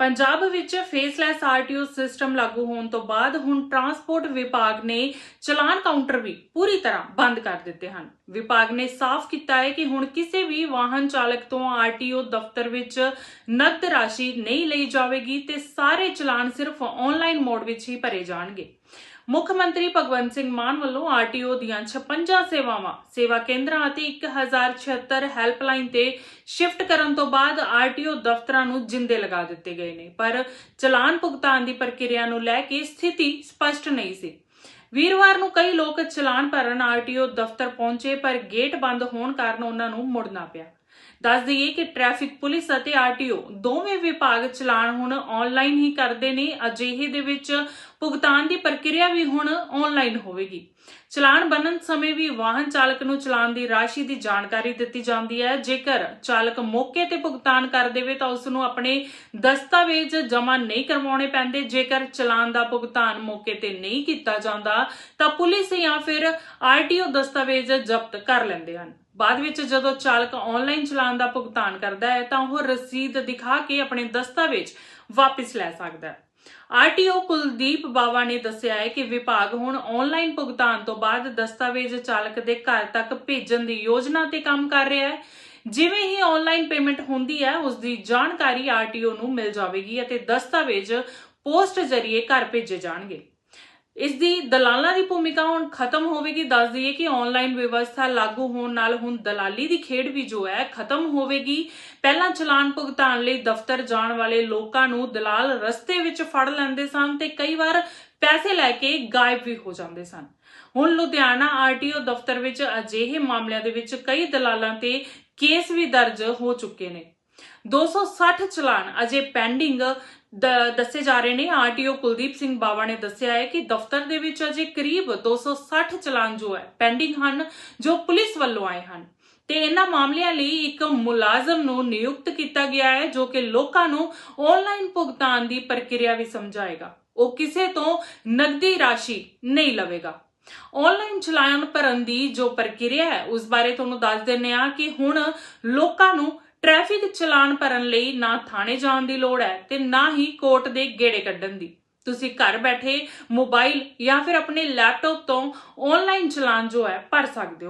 ਪੰਜਾਬ ਵਿੱਚ faceless RTO system ਲਾਗੂ ਹੋਣ ਤੋਂ ਬਾਅਦ ਹੁਣ ਟਰਾਂਸਪੋਰਟ ਵਿਭਾਗ ਨੇ ਚਲਾਨ ਕਾਊਂਟਰ ਵੀ ਪੂਰੀ ਤਰ੍ਹਾਂ ਬੰਦ ਕਰ ਦਿੱਤੇ ਹਨ। ਵਿਭਾਗ ਨੇ ਸਾਫ਼ ਕੀਤਾ ਹੈ ਕਿ ਹੁਣ ਕਿਸੇ ਵੀ ਵਾਹਨ ਚਾਲਕ ਤੋਂ ਆਰਟੀਓ ਦਫ਼ਤਰ ਵਿੱਚ ਨਕਦ ਰਾਸ਼ੀ ਨਹੀਂ ਲਈ ਜਾਵੇਗੀ ਤੇ ਸਾਰੇ ਚਲਾਨ ਸਿਰਫ ਆਨਲਾਈਨ ਮੋਡ ਵਿੱਚ ਹੀ ਭਰੇ ਜਾਣਗੇ। ਮੁੱਖ ਮੰਤਰੀ ਭਗਵੰਤ ਸਿੰਘ ਮਾਨ ਵੱਲੋਂ ਆਰਟੀਓ ਦੀਆਂ 56 ਸੇਵਾਵਾਂ, ਸੇਵਾ ਕੇਂਦਰਾਂ ਅਤੇ 1076 ਹੈਲਪਲਾਈਨ ਤੇ ਸ਼ਿਫਟ ਕਰਨ ਤੋਂ ਬਾਅਦ ਆਰਟੀਓ ਦਫ਼ਤਰਾਂ ਨੂੰ ਜਿੰਦੇ ਲਗਾ ਦਿੱਤੇ ਗਏ ਨੇ। ਪਰ ਚਲਾਨ ਭੁਗਤਾਨ ਦੀ ਪ੍ਰਕਿਰਿਆ ਨੂੰ ਲੈ ਕੇ ਸਥਿਤੀ ਸਪਸ਼ਟ ਨਹੀਂ ਸੀ। ਵੀਰਵਾਰ ਨੂੰ ਕਈ ਲੋਕ ਚਲਾਨ ਭਰਨ ਆਰਟੀਓ ਦਫ਼ਤਰ ਪਹੁੰਚੇ, ਪਰ ਗੇਟ ਬੰਦ ਹੋਣ ਕਾਰਨ ਉਹਨਾਂ ਨੂੰ ਮੁੜਨਾ ਪਿਆ। ਦੱਸ ਦਈਏ ਕਿ ਟ੍ਰੈਫਿਕ ਪੁਲਿਸ ਅਤੇ ਆਰਟੀਓ ਦੋਵੇਂ ਵਿਭਾਗ ਚਲਾਨ ਹੁਣ ਆਨਲਾਈਨ ਹੀ ਕਰਦੇ ਨੇ। ਅਜਿਹੇ ਦੇ ਵਿੱਚ ਭੁਗਤਾਨ ਦੀ ਪ੍ਰਕਿਰਿਆ ਵੀ ਹੁਣ ਆਨਲਾਈਨ ਹੋਵੇਗੀ। ਚਲਾਨ ਬਣਨ ਸਮੇਂ ਵੀ ਵਾਹਨ ਚਾਲਕ ਨੂੰ ਚਲਾਨ ਦੀ ਰਾਸ਼ੀ ਦੀ ਜਾਣਕਾਰੀ ਦਿੱਤੀ ਜਾਂਦੀ ਹੈ। ਜੇਕਰ ਚਾਲਕ ਮੌਕੇ ਤੇ ਭੁਗਤਾਨ ਕਰ ਦੇਵੇ ਤਾਂ ਉਸ ਨੂੰ ਆਪਣੇ ਦਸਤਾਵੇਜ਼ ਜਮ੍ਹਾਂ ਨਹੀਂ ਕਰਵਾਉਣੇ ਪੈਂਦੇ। ਜੇਕਰ ਚਲਾਨ ਦਾ ਭੁਗਤਾਨ ਮੌਕੇ ਤੇ ਨਹੀਂ ਕੀਤਾ ਜਾਂਦਾ, ਤਾਂ ਪੁਲਿਸ ਜਾਂ ਫਿਰ ਆਰਟੀਓ ਦਸਤਾਵੇਜ਼ ਜ਼ਬਤ ਕਰ ਲੈਂਦੇ ਹਨ। ਬਾਅਦ ਵਿੱਚ ਜਦੋਂ ਚਾਲਕ ਆਨਲਾਈਨ ਚਲਾਨ ਦਾ ਭੁਗਤਾਨ ਕਰਦਾ ਹੈ, ਤਾਂ ਉਹ ਰਸੀਦ ਦਿਖਾ ਕੇ ਆਪਣੇ ਦਸਤਾਵੇਜ਼ ਵਾਪਸ ਲੈ ਸਕਦਾ ਹੈ। ਆਰਟੀਓ ਕੁਲਦੀਪ ਬਾਵਾ ਨੇ ਦੱਸਿਆ ਹੈ ਕਿ ਵਿਭਾਗ ਹੁਣ ਆਨਲਾਈਨ ਭੁਗਤਾਨ ਤੋਂ ਬਾਅਦ ਦਸਤਾਵੇਜ਼ ਚਾਲਕ ਦੇ ਘਰ ਤੱਕ ਭੇਜਣ ਦੀ ਯੋਜਨਾ ਤੇ ਕੰਮ ਕਰ ਰਿਹਾ ਹੈ। ਜਿਵੇਂ ਹੀ ਆਨਲਾਈਨ ਪੇਮੈਂਟ ਹੁੰਦੀ ਹੈ ਉਸ ਦੀ ਜਾਣਕਾਰੀ ਆਰਟੀਓ ਨੂੰ ਮਿਲ ਜਾਵੇਗੀ ਅਤੇ ਦਸਤਾਵੇਜ਼ ਪੋਸਟ ਜ਼ਰੀਏ ਘਰ ਭੇਜੇ ਜਾਣਗੇ। ਇਸ ਦੀ ਦਲਾਲਾਂ ਦੀ ਭੂਮਿਕਾ ਹੁਣ ਖਤਮ ਹੋਵੇਗੀ। ਦੱਸ ਦਈਏ ਕਿ ਆਨਲਾਈਨ ਵਿਵਸਥਾ ਲਾਗੂ ਹੋਣ ਨਾਲ ਹੁਣ ਦਲਾਲੀ ਦੀ ਖੇਡ ਵੀ ਜੋ ਹੈ ਖਤਮ ਹੋਵੇਗੀ। ਪਹਿਲਾਂ ਚਲਾਨ ਭੁਗਤਾਨ ਲਈ ਦਫ਼ਤਰ ਜਾਣ ਵਾਲੇ ਲੋਕਾਂ ਨੂੰ ਦਲਾਲ ਰਸਤੇ ਵਿੱਚ ਫੜ ਲੈਂਦੇ ਸਨ ਤੇ ਕਈ ਵਾਰ ਪੈਸੇ ਲੈ ਕੇ ਗਾਇਬ ਵੀ ਹੋ ਜਾਂਦੇ ਸਨ। ਹੁਣ ਲੁਧਿਆਣਾ ਆਰਟੀਓ ਦਫ਼ਤਰ ਵਿੱਚ ਅਜਿਹੇ ਮਾਮਲਿਆਂ ਦੇ ਵਿੱਚ ਕਈ ਦਲਾਲਾਂ ਤੇ ਕੇਸ ਵੀ ਦਰਜ ਹੋ ਚੁੱਕੇ ਨੇ। 260 ਚਲਾਨ ਅਜੇ ਪੈਂਡਿੰਗ ਦੱਸੇ ਜਾ ਰਹੇ ਨੇ। ਆਰਟੀਓ ਕੁਲਦੀਪ ਸਿੰਘ ਬਾਵਾ ਨੇ ਦੱਸਿਆ ਹੈ ਕਿ ਦਫ਼ਤਰ ਦੇ ਵਿੱਚ ਅਜੇ ਕਰੀਬ 260 ਚਲਾਨ ਜੋ ਹੈ, ਪੈਂਡਿੰਗ ਹਨ, ਜੋ ਪੁਲਿਸ ਵੱਲੋਂ ਆਏ ਹਨ। ਤੇ ਇਹਨਾਂ ਮਾਮਲਿਆਂ ਲਈ ਇੱਕ ਮੁਲਾਜ਼ਮ ਨੂੰ ਨਿਯੁਕਤ ਕੀਤਾ ਗਿਆ ਹੈ, ਜੋ ਕਿ ਲੋਕਾਂ ਨੂੰ ਆਨਲਾਈਨ ਭੁਗਤਾਨ ਦੀ ਪ੍ਰਕਿਰਿਆ ਵੀ ਸਮਝਾਏਗਾ। ਉਹ ਕਿਸੇ ਤੋਂ ਨਕਦੀ ਰਾਸ਼ੀ ਨਹੀਂ ਲਵੇਗਾ। ਆਨਲਾਈਨ ਚਲਾਨ ਭਰਨ ਦੀ ਜੋ ਪ੍ਰਕਿਰਿਆ ਹੈ, ਉਸ ਬਾਰੇ ਤੁਹਾਨੂੰ ਦੱਸ ਦਿੰਨੇ ਆ ਕਿ ਹੁਣ ਲੋਕਾਂ ਨੂੰ ਟ੍ਰੈਫਿਕ ਚਲਾਨ ਭਰਨ ਲਈ ਨਾ ਥਾਣੇ ਜਾਣ ਦੀ ਲੋੜ ਹੈ ਤੇ ਨਾ ਹੀ ਕੋਰਟ ਦੇ ਗੇੜੇ ਕੱਢਣ ਦੀ। ਤੁਸੀਂ ਘਰ ਬੈਠੇ ਮੋਬਾਈਲ ਜਾਂ ਫਿਰ ਆਪਣੇ ਲੈਪਟਾਪ ਤੋਂ ਆਨਲਾਈਨ ਚਲਾਨ ਜੋ ਹੈ ਭਰ ਸਕਦੇ ਹੋ।